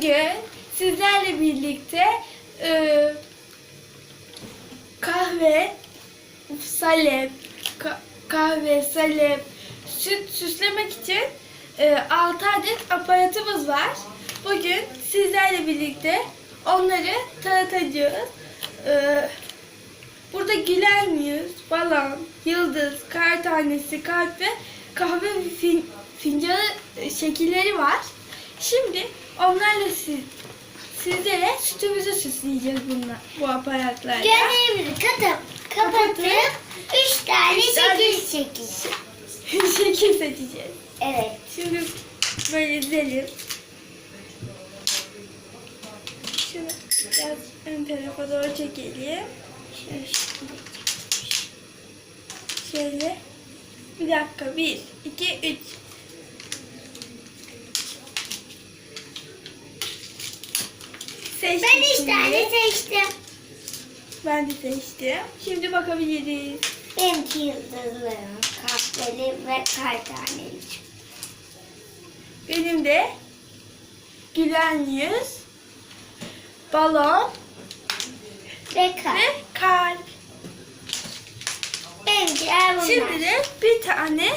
Bugün sizlerle birlikte e, kahve, salep, ka- kahve, salep, süt süslemek için e, 6 adet aparatımız var. Bugün sizlerle birlikte onları tanıtacağız. E, burada gülen yüz, balon, yıldız, kar tanesi, kalp ve kahve fin- fincanı şekilleri var. Şimdi onlarla siz, sizlere sütümüzü süsleyeceğiz bunlar, bu aparatlarla. Gözlerimizi katıp kapatıp üç tane Üç şekil çekeceğiz. Şekil seçeceğiz. Evet. Şimdi böyle dizelim. Şunu biraz ön tarafa doğru çekelim. Şöyle, şöyle. Bir dakika. Bir, iki, üç. Seçtim Ben üç şimdi. tane seçtim. Ben de seçtim. Şimdi bakabiliriz. Benimki yıldızlı, kahveli ve kar taneli. Benim de gülen yüz, balon Ve kar. ve kalp. Benimkiler bunlar. Şimdi de bir tane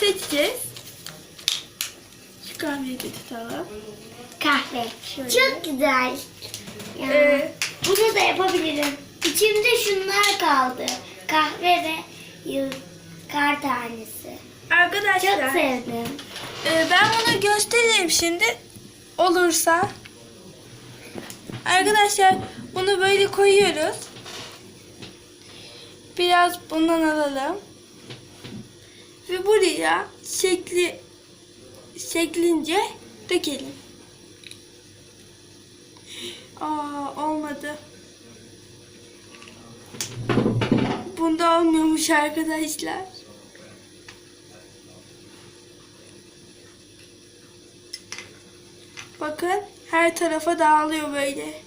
seçeceğiz. Kahveyi de tutalım. Kahve. Şöyle. Çok güzel. Ya, Ee, bunu da yapabilirim. İçimde şunlar kaldı. Kahve ve yıl, kar tanesi. Çok Arkadaşlar sevdim. e, ben bunu göstereyim şimdi olursa. Arkadaşlar bunu böyle koyuyoruz. Biraz bundan alalım. Ve buraya şekli şeklince dökelim. Aa olmadı. Bunda olmuyormuş arkadaşlar. Bakın her tarafa dağılıyor böyle.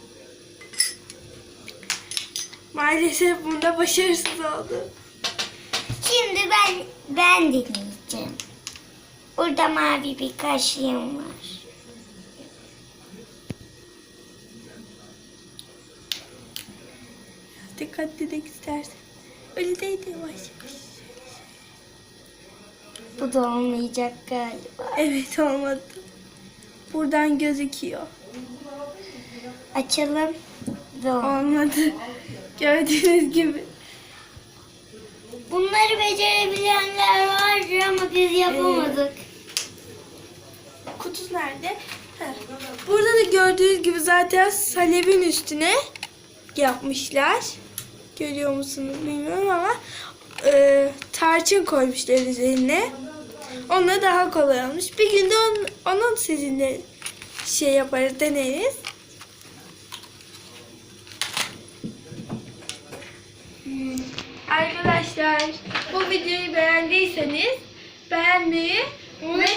Maalesef bunda başarısız oldu. Şimdi ben ben deneyeceğim. Burada mavi bir kaşığım var. Dikkatli de istersen. Öyle değil de yavaş yavaş. Bu da olmayacak galiba. Evet olmadı. Buradan gözüküyor. Açalım. Ve ol- Olmadı. Gördüğünüz gibi. Bunları becerebilenler vardır ama biz yapamadık. Kutu nerede? Heh. Burada da gördüğünüz gibi zaten salebin üstüne yapmışlar. Görüyor musunuz bilmiyorum ama e, tarçın koymuşlar üzerine. Onunla daha kolay olmuş. Bir günde onun, onun sizinle şey yaparız, deneriz. Hmm. Arkadaşlar bu videoyu beğendiyseniz beğenmeyi.